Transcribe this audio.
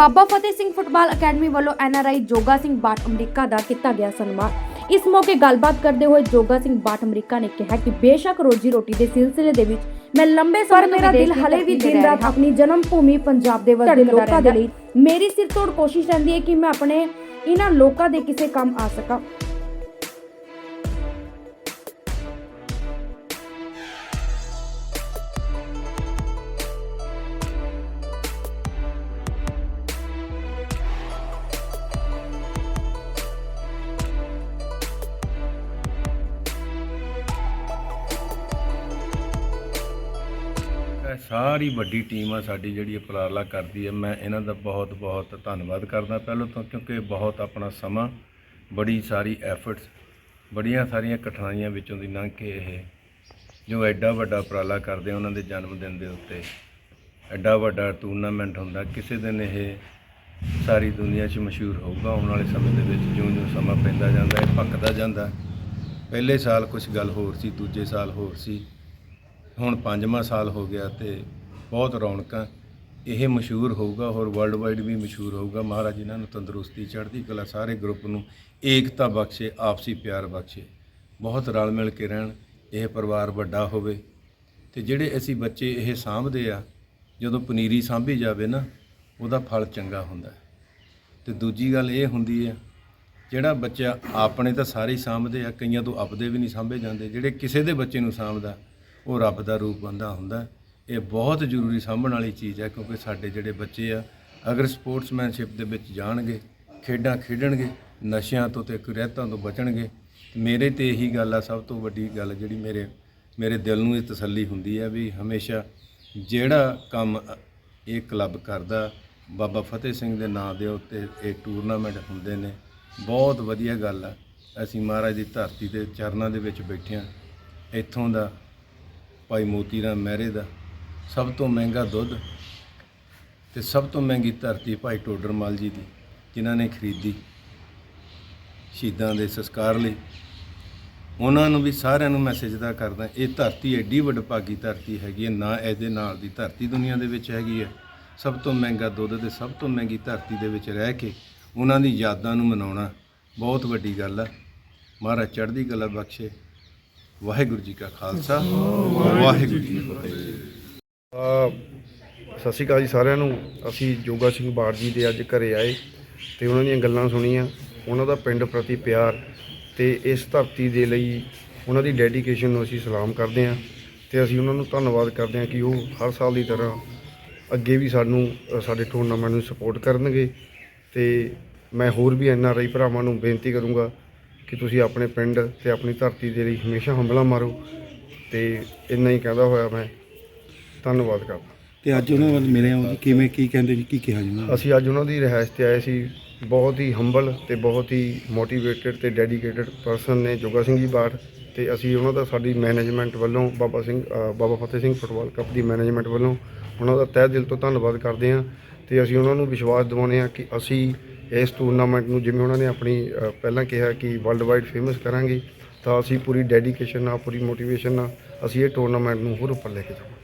ਬਾਬਾ Fateh Singh football academy ਵੱਲੋਂ NRI Joga Singh ਬਾਟ America ਦਾ ਕੀਤਾ ਗਿਆ ਸਨਮਾਨ। ਇਸ ਮੌਕੇ ਗੱਲਬਾਤ ਕਰਦੇ ਹੋਏ ਜੋਗਾ ਸਿੰਘ ਬਾਟ ਅਮਰੀਕਾ ਨੇ ਕਿਹਾ ਕਿ ਬੇਸ਼ੱਕ ਰੋਜੀ ਰੋਟੀ ਦੇ ਸਿਲਸਿਲੇ ਦੇ ਵਿੱਚ ਮੈਂ ਲੰਬੇ ਸਮੇਂ ਤੋਂ ਮੇਰਾ ਦਿਲ ਹਲੇ ਵੀ ਦਿਨ ਰਾਤ ਆਪਣੀ ਜਨਮ ਭੂਮੀ ਪੰਜਾਬ ਦੇ ਵਸਦੇ ਲੋਕਾਂ ਦੇ ਲਈ ਮੇਰੀ ਸਿਰਤੋੜ ਕੋਸ਼ਿਸ਼ ਰਹਿੰਦੀ ਹੈ ਕਿ ਮੈਂ ਆਪਣੇ ਇਹਨਾਂ ਲੋਕਾਂ ਦੇ ਕਿਸੇ ਕੰਮ ਆ ਸਕਾਂ। ਸਾਰੀ ਵੱਡੀ ਟੀਮ ਆ, ਸਾਡੀ ਜਿਹੜੀ ਉਪਰਾਲਾ ਕਰਦੀ ਹੈ ਮੈਂ ਇਹਨਾਂ ਦਾ ਬਹੁਤ ਬਹੁਤ ਧੰਨਵਾਦ ਕਰਦਾ ਪਹਿਲਾਂ ਤੋਂ, ਕਿਉਂਕਿ ਬਹੁਤ ਆਪਣਾ ਸਮਾਂ, ਬੜੀ ਸਾਰੀ ਐਫਰਟਸ ਬੜੀਆਂ ਸਾਰੀਆਂ ਕਠਿਨਾਈਆਂ ਵਿੱਚੋਂ ਦੀ ਲੰਘ ਕੇ ਇਹ ਜੋ ਐਡਾ ਵੱਡਾ ਉਪਰਾਲਾ ਕਰਦੇ ਉਹਨਾਂ ਦੇ ਜਨਮ ਦਿਨ ਦੇ ਉੱਤੇ ਐਡਾ ਵੱਡਾ ਟੂਰਨਾਮੈਂਟ ਹੁੰਦਾ, ਕਿਸੇ ਦਿਨ ਇਹ ਸਾਰੀ ਦੁਨੀਆ 'ਚ ਮਸ਼ਹੂਰ ਹੋਊਗਾ, ਆਉਣ ਵਾਲੇ ਸਮੇਂ ਦੇ ਵਿੱਚ ਜਿਉਂ-ਜਿਉਂ ਸਮਾਂ ਪੈਂਦਾ ਜਾਂਦਾ ਹੈ ਪੱਕਦਾ ਜਾਂਦਾ। ਪਹਿਲੇ ਸਾਲ ਕੁਝ ਗੱਲ ਹੋਰ ਸੀ, ਦੂਜੇ ਸਾਲ ਹੋਰ ਸੀ। ਹੁਣ ਪੰਜਵਾਂ ਸਾਲ ਹੋ ਗਿਆ ਤੇ ਬਹੁਤ ਰੌਣਕਾਂ ਇਹ ਮਸ਼ਹੂਰ ਹੋਊਗਾ ਹੋਰ ਵਰਲਡ ਵਾਈਡ ਵੀ ਮਸ਼ਹੂਰ ਹੋਊਗਾ। ਮਹਾਰਾਜ ਇਹਨਾਂ ਨੂੰ ਤੰਦਰੁਸਤੀ, ਚੜ੍ਹਦੀ ਕਲਾ ਸਾਰੇ ਗਰੁੱਪ ਨੂੰ ਏਕਤਾ ਬਖਸ਼ੇ, ਆਪਸੀ ਪਿਆਰ ਬਖਸ਼ੇ। ਬਹੁਤ ਰਲ ਮਿਲ ਕੇ ਰਹਿਣ, ਇਹ ਪਰਿਵਾਰ ਵੱਡਾ ਹੋਵੇ। ਤੇ ਜਿਹੜੇ ਅਸੀਂ ਬੱਚੇ ਇਹ ਸਾਂਭਦੇ ਆ, ਜਦੋਂ ਪਨੀਰੀ ਸਾਂਭੀ ਜਾਵੇ ਨਾ, ਉਹਦਾ ਫਲ ਚੰਗਾ ਹੁੰਦਾ। ਹੈ। ਤੇ ਦੂਜੀ ਗੱਲ ਇਹ ਹੁੰਦੀ ਹੈ ਜਿਹੜਾ ਬੱਚਾ ਆਪਣੇ ਤਾਂ ਸਾਰੇ ਹੀ ਸਾਂਭਦੇ ਆ, ਕਈਆਂ ਤੋਂ ਆਪਦੇ ਵੀ ਨਹੀਂ ਸਾਂਭੇ ਜਾਂਦੇ। ਜਿਹੜੇ ਕਿਸੇ ਦੇ ਬੱਚੇ ਨੂੰ ਸਾਂਭਦਾ ਉਹ ਰੱਬ ਦਾ ਰੂਪ ਬੰਦਾ ਹੁੰਦਾ ਇਹ ਬਹੁਤ ਜ਼ਰੂਰੀ ਸਾਂਭਣ ਵਾਲੀ ਚੀਜ਼ ਹੈ ਕਿਉਂਕਿ ਸਾਡੇ ਜਿਹੜੇ ਬੱਚੇ ਆ, ਅਗਰ ਸਪੋਰਟਸਮੈਨਸ਼ਿਪ ਦੇ ਵਿੱਚ ਜਾਣਗੇ, ਖੇਡਾਂ ਖੇਡਣਗੇ, ਨਸ਼ਿਆਂ ਤੋਂ ਤੇ ਕੁਰਹਿਤਾਂ ਤੋਂ ਬਚਣਗੇ, ਮੇਰੇ ਤੇ ਇਹੀ ਗੱਲ ਆ, ਸਭ ਤੋਂ ਵੱਡੀ ਗੱਲ ਜਿਹੜੀ ਮੇਰੇ ਮੇਰੇ ਦਿਲ ਨੂੰ ਇਹ ਤਸੱਲੀ ਹੁੰਦੀ ਹੈ ਵੀ ਹਮੇਸ਼ਾ ਜਿਹੜਾ ਕੰਮ ਇਹ ਕਲੱਬ ਕਰਦਾ, ਬਾਬਾ ਫਤਿਹ ਸਿੰਘ ਦੇ ਨਾਂ ਦੇ ਉੱਤੇ ਇਹ ਟੂਰਨਾਮੈਂਟ ਹੁੰਦੇ ਨੇ, ਬਹੁਤ ਵਧੀਆ ਗੱਲ ਆ। ਅਸੀਂ ਮਹਾਰਾਜ ਦੀ ਧਰਤੀ ਦੇ ਚਰਨਾਂ ਦੇ ਵਿੱਚ ਬੈਠੇ ਹਾਂ ਇੱਥੋਂ ਦਾ ਭਾਈ ਮੋਤੀ ਰਾਮ ਮਹਿਰੇ ਦਾ ਸਭ ਤੋਂ ਮਹਿੰਗਾ ਦੁੱਧ ਤੇ ਸਭ ਤੋਂ ਮਹਿੰਗੀ ਧਰਤੀ ਭਾਈ ਟੋਡਰਮਲ ਜੀ ਦੀ, ਜਿਨ੍ਹਾਂ ਨੇ ਖਰੀਦੀ ਸ਼ਹੀਦਾਂ ਦੇ ਸੰਸਕਾਰ ਲਈ। ਉਹਨਾਂ ਨੂੰ ਵੀ ਸਾਰਿਆਂ ਨੂੰ ਮੈਸੇਜ ਦਾ ਕਰਦਾ, ਇਹ ਧਰਤੀ ਐਡੀ ਵਡਭਾਗੀ ਧਰਤੀ ਹੈਗੀ ਹੈ, ਨਾ ਇਹਦੇ ਨਾਲ ਦੀ ਧਰਤੀ ਦੁਨੀਆ ਦੇ ਵਿੱਚ ਹੈਗੀ ਹੈ। ਸਭ ਤੋਂ ਮਹਿੰਗਾ ਦੁੱਧ ਤੇ ਸਭ ਤੋਂ ਮਹਿੰਗੀ ਧਰਤੀ ਦੇ ਵਿੱਚ ਰਹਿ ਕੇ ਉਹਨਾਂ ਦੀ ਯਾਦਾਂ ਨੂੰ ਮਨਾਉਣਾ ਬਹੁਤ ਵੱਡੀ ਗੱਲ ਹੈ ਮਹਾਰਾਜ ਚੜ੍ਹਦੀ ਕਲਾ ਬਖਸ਼ੇ। ਵਾਹਿਗੁਰੂ ਜੀ ਕਾ ਖਾਲਸਾ। ਵਾਹਿਗੁਰੂ ਜੀ ਕੀ ਫਤਿਹ। ਆ ਸਤਿ ਸ਼੍ਰੀ ਅਕਾਲ ਜੀ ਸਾਰਿਆਂ ਨੂੰ। ਅਸੀਂ ਜੋਗਾ ਸਿੰਘ ਬਾੜ ਜੀ ਦੇ ਅੱਜ ਘਰੇ ਆਏ ਤੇ ਉਹਨਾਂ ਦੀਆਂ ਗੱਲਾਂ ਸੁਣੀਆਂ। ਉਹਨਾਂ ਦਾ ਪਿੰਡ ਪ੍ਰਤੀ ਪਿਆਰ ਤੇ ਇਸ ਧਰਤੀ ਦੇ ਲਈ ਉਹਨਾਂ ਦੀ ਡੈਡੀਕੇਸ਼ਨ ਨੂੰ ਅਸੀਂ ਸਲਾਮ ਕਰਦੇ ਹਾਂ ਤੇ ਅਸੀਂ ਉਹਨਾਂ ਨੂੰ ਧੰਨਵਾਦ ਕਰਦੇ ਹਾਂ ਕਿ ਉਹ ਹਰ ਸਾਲ ਦੀ ਤਰ੍ਹਾਂ ਅੱਗੇ ਵੀ ਸਾਨੂੰ ਸਾਡੇ ਟੂਰਨਾਮੈਂਟ ਨੂੰ ਸਪੋਰਟ ਕਰਨਗੇ ਤੇ ਮੈਂ ਹੋਰ ਵੀ ਐਨ ਆਰ ਆਈ ਭਰਾਵਾਂ ਨੂੰ ਬੇਨਤੀ ਕਰੂੰਗਾ ਕਿ ਤੁਸੀਂ ਆਪਣੇ ਪਿੰਡ ਤੇ ਆਪਣੀ ਧਰਤੀ ਦੇ ਲਈ ਹਮੇਸ਼ਾ ਹੰਬਲਾ ਮਾਰੋ ਤੇ ਇੰਨਾ ਹੀ ਕਹਿੰਦਾ ਹੋਇਆ ਮੈਂ। ਧੰਨਵਾਦ ਕਰਦਾ। ਤੇ ਅੱਜ ਉਹਨਾਂ ਵੱਲ ਮਿਲੇ ਹੋ ਜੀ ਕਿਵੇਂ ਕੀ ਕਹਿੰਦੇ ਜੀ ਕੀ ਕਿਹਾ ਜੀ ਉਹਨਾਂ ਨੇ? ਅਸੀਂ ਅੱਜ ਉਹਨਾਂ ਦੀ ਰਿਹਾਇਸ਼ ਤੇ ਆਏ ਸੀ। ਬਹੁਤ ਹੀ ਹੰਬਲ ਤੇ ਬਹੁਤ ਹੀ ਮੋਟੀਵੇਟਡ ਤੇ ਡੈਡੀਕੇਟਡ ਪਰਸਨ ਨੇ ਜੋਗਾ ਸਿੰਘ ਜੀ ਬਾੜ ਤੇ ਅਸੀਂ ਉਹਨਾਂ ਦਾ ਸਾਡੀ ਮੈਨੇਜਮੈਂਟ ਵੱਲੋਂ ਬਾਬਾ ਸਿੰਘ ਅ, ਬਾਬਾ ਫਤਿਹ ਸਿੰਘ ਫੁੱਟਬਾਲ ਕੱਪ ਦੀ ਮੈਨੇਜਮੈਂਟ ਵੱਲੋਂ ਉਹਨਾਂ ਦਾ ਤਹਿ ਦਿਲ ਤੋਂ ਧੰਨਵਾਦ ਕਰਦੇ ਹਾਂ ਤੇ ਅਸੀਂ ਉਹਨਾਂ ਨੂੰ ਵਿਸ਼ਵਾਸ ਦਿਵਾਉਂਦੇ ਹਾਂ ਕਿ ਅਸੀਂ ਇਸ ਟੂਰਨਾਮੈਂਟ ਨੂੰ ਜਿਵੇਂ ਉਹਨਾਂ ਨੇ ਆਪਣੀ ਅ, ਪਹਿਲਾਂ ਕਿਹਾ ਕਿ ਵਰਲਡ ਵਾਈਡ ਫੇਮਸ ਕਰਾਂਗੇ ਤਾਂ ਅਸੀਂ ਪੂਰੀ ਡੈਡੀਕੇਸ਼ਨ ਨਾਲ ਪੂਰੀ ਮੋਟੀਵੇਸ਼ਨ ਨਾਲ ਅਸੀਂ ਇਹ ਟੂਰਨਾਮੈਂਟ ਨੂੰ ਹੋਰ ਉੱਪਰ ਲੈ ਕੇ ਜਾਵਾਂਗੇ।